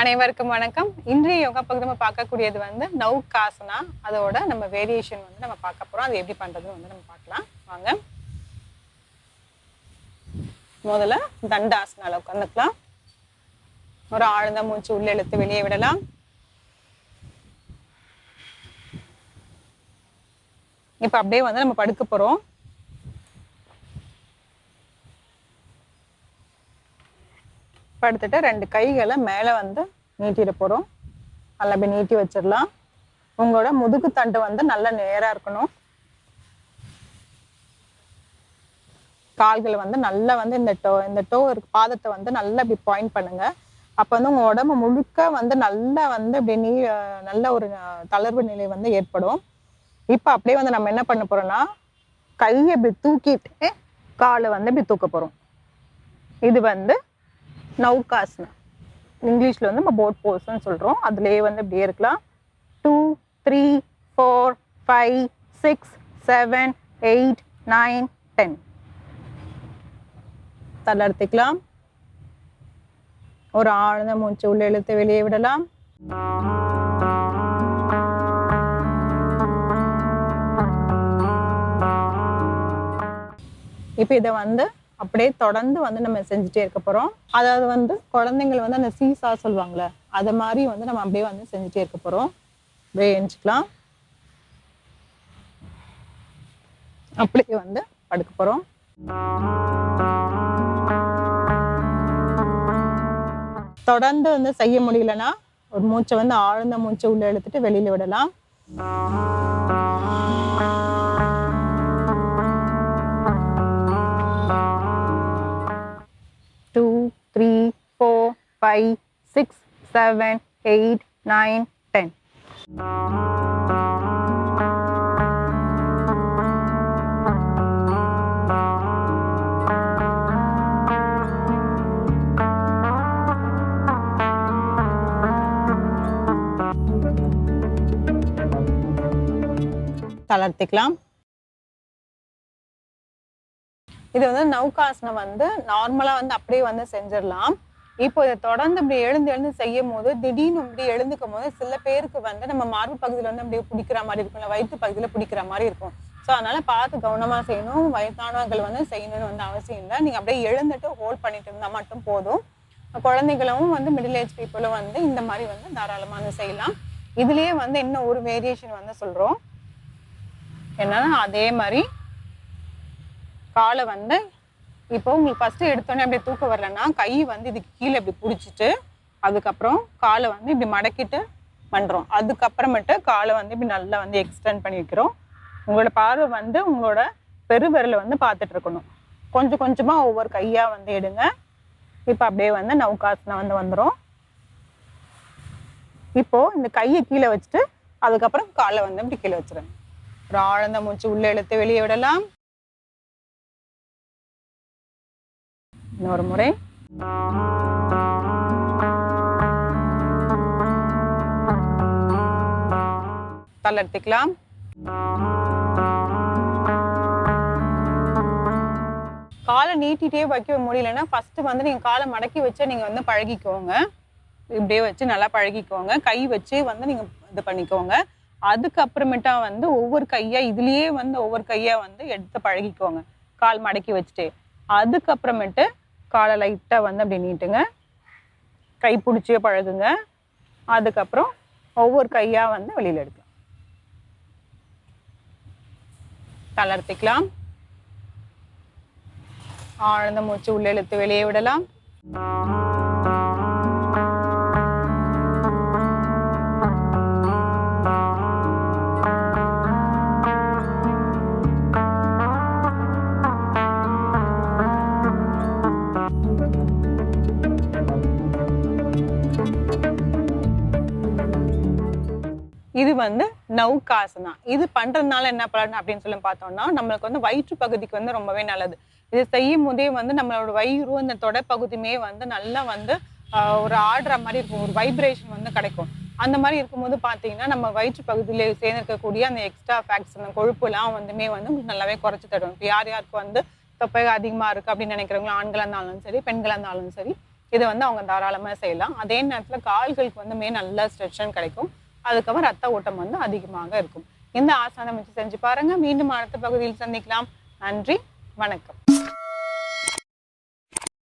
அனைவருக்கும் வணக்கம். இன்றைய யோகா பகுதி நம்ம பார்க்கக்கூடியது வந்து நௌகாசனா? அதோட நம்ம வேரியேஷன் வந்து நம்ம பார்க்க போறோம். அது எப்படி பண்றதுன்னு வந்து நம்ம பார்க்கலாம். வாங்க. முதல்ல தண்டாசனால உட்காந்துக்கலாம் ஒரு ஆழ்ந்த மூச்சு உள்ள இழுத்து வெளியே விடலாம். இப்ப அப்படியே வந்து நம்ம படுக்க போறோம். படுத்துட்டு ரெண்டு கைகளை மேலே வந்து நீட்டிட போகிறோம் நல்லா அப்படியே நீட்டி வச்சிடலாம். உங்களோட முதுகு தண்டு வந்து நல்லா நேராக இருக்கணும். கால்களை வந்து நல்லா வந்து இந்த டோ இந்த டோ இருக்கு பாதத்தை வந்து நல்லா இப்படி பாயிண்ட் பண்ணுங்க. அப்போ வந்து உங்க உடம்பு முழுக்க வந்து நல்லா வந்து இப்படி நீ நல்ல ஒரு தளர்வு நிலை வந்து ஏற்படும். இப்போ அப்படியே வந்து நம்ம என்ன பண்ண போறோம்னா கையை இப்படி தூக்கிட்டு காலை வந்து இப்படி தூக்க போறோம். இது வந்து நௌகாசனா இங்கிலீஷில் வந்து நம்ம போட் போஸ்ன்னு சொல்கிறோம் அதுலேயே வந்து இப்படியே இருக்கலாம். Two three four five six seven eight nine ten தளர்த்திக்கலாம் ஒரு ஆழ்ந்த மூச்சு உள்ள இழுத்து வெளியே விடலாம். இப்போ இதை வந்து அப்படியே தொடர்ந்து வந்து நம்ம செஞ்சுட்டே இருக்க போறோம். அதாவது வந்து குழந்தைங்கள் வந்து அந்த சீசா சொல்லுவாங்கல்ல அதை மாதிரி வந்து நம்ம அப்படியே வந்து செஞ்சுட்டே இருக்க போறோம். அப்படியே எழுஞ்சிக்கலாம் அப்படியே வந்து படுக்க போறோம். தொடர்ந்து வந்து செய்ய முடியலன்னா ஒரு மூச்சை வந்து ஆழ்ந்த மூச்சை உள்ள இழுத்துட்டு வெளியில விடலாம். two three four five six seven eight nine ten தளர்த்திக்கலாம் இது வந்து நௌகாசனம் வந்து நார்மலாக வந்து அப்படியே வந்து செஞ்சிடலாம். இப்போ இதை தொடர்ந்து இப்படி எழுந்து எழுந்து செய்யும் போது திடீர்னு இப்படி எழுந்துக்கும் போது சில பேருக்கு வந்து நம்ம மார்பு பகுதியில் வந்து அப்படியே பிடிக்கிற மாதிரி இருக்கும் இல்லை வயிற்று பகுதியில் பிடிக்கிற மாதிரி இருக்கும். ஸோ அதனால பார்த்து கவனமாக செய்யணும். வயசானவர்கள் வந்து செய்யணும்னு வந்து அவசியம் இல்லை. நீங்கள் அப்படியே எழுந்துட்டு ஹோல்ட் பண்ணிட்டு இருந்தால் மட்டும் போதும். குழந்தைகளும் வந்து மிடில் ஏஜ் பீப்புளும் வந்து இந்த மாதிரி வந்து தாராளமாக வந்து செய்யலாம். இதுலேயே வந்து இன்னும் ஒரு வேரியேஷன் வந்து சொல்கிறோம் என்னன்னா அதே மாதிரி காலை வந்து இப்போ உங்களுக்கு ஃபஸ்ட்டு எடுத்தோடனே அப்படியே தூக்கம் வரலன்னா கை வந்து இதுக்கு கீழே இப்படி பிடிச்சிட்டு அதுக்கப்புறம் காலை வந்து இப்படி மடக்கிட்டு பண்ணுறோம் அதுக்கப்புறமேட்டு காலை வந்து இப்படி நல்லா வந்து எக்ஸ்டெண்ட் பண்ணி வைக்கிறோம். உங்களோட பார்வை வந்து உங்களோட பெருவிரலை வந்து பார்த்துட்டு இருக்கணும். கொஞ்சம் கொஞ்சமாக ஒவ்வொரு கையாக வந்து எடுங்க. இப்போ அப்படியே வந்து நௌகாசனம் வந்து வந்துடும் இப்போது இந்த கையை கீழே வச்சுட்டு அதுக்கப்புறம் காலை வந்து இப்படி கீழே வச்சுருங்க. ஒரு ஆழ்ந்த மூச்சு உள்ளே இழுத்து வெளியே விடலாம். இன்னொரு முறை தளர்த்திக்கலாம். காலை நீட்டிட்டே வைக்க முடியலன்னா ஃபர்ஸ்ட் வந்து நீங்க காலை மடக்கி வச்சு நீங்க வந்து பழகிக்கோங்க. இப்படியே வச்சு நல்லா பழகிக்கோங்க. கை வச்சு வந்து நீங்க இது பண்ணிக்கோங்க. அதுக்கப்புறமேட்டா வந்து ஒவ்வொரு கையாக இதுலயே வந்து ஒவ்வொரு கையாக வந்து எடுத்து பழகிக்கோங்க. கால் மடக்கி வச்சுட்டு. அதுக்கப்புறமேட்டு காலை லைட்டா வந்து அப்படி நீட்டுங்க. கை பிடிச்சே பழகுங்க. அதுக்கப்புறம் ஒவ்வொரு கையா வந்து வெளியில எடுக்கலாம். தளர்த்திக்கலாம் ஆழ்ந்த மூச்சு உள்ள இழுத்து வெளியே விடலாம். இது வந்து நவுகாசனா இது பண்றதுனால என்ன பலன் அப்படின்னு சொல்லி பார்த்தோம்னா நம்மளுக்கு வந்து வயிற்று பகுதிக்கு வந்து ரொம்பவே நல்லது. இது செய்யும் போதே வந்து நம்மளோட வயிறு இந்த தொடை பகுதியுமே வந்து நல்லா வந்து ஒரு ஆடுற மாதிரி இருக்கும். ஒரு வைப்ரேஷன் வந்து கிடைக்கும். அந்த மாதிரி இருக்கும்போது பார்த்தீங்கன்னா நம்ம வயிற்று பகுதியில் சேர்ந்திருக்கக்கூடிய அந்த எக்ஸ்ட்ரா ஃபேக்ட்ஸ் அந்த கொழுப்புலாம் வந்துமே வந்து நல்லாவே குறைச்சி தரும். இப்போ யார் யாருக்கு வந்து தொப்பை அதிகமாக இருக்குது அப்படின்னு நினைக்கிறவங்களும் ஆண்களாக இருந்தாலும் சரி பெண்களாக இருந்தாலும் சரி இதை வந்து அவங்க தாராளமாக செய்யலாம். அதே நேரத்தில் கால்களுக்கு வந்து மே நல்லா ஸ்ட்ரெச்சன் கிடைக்கும். அதுக்கப்புறம் ரத்த ஓட்டம் வந்து அதிகமாக இருக்கும். இந்த ஆசானம் வச்சு செஞ்சு பாருங்க. மீண்டும் அடுத்த பகுதியில் சந்திக்கலாம். நன்றி. வணக்கம்.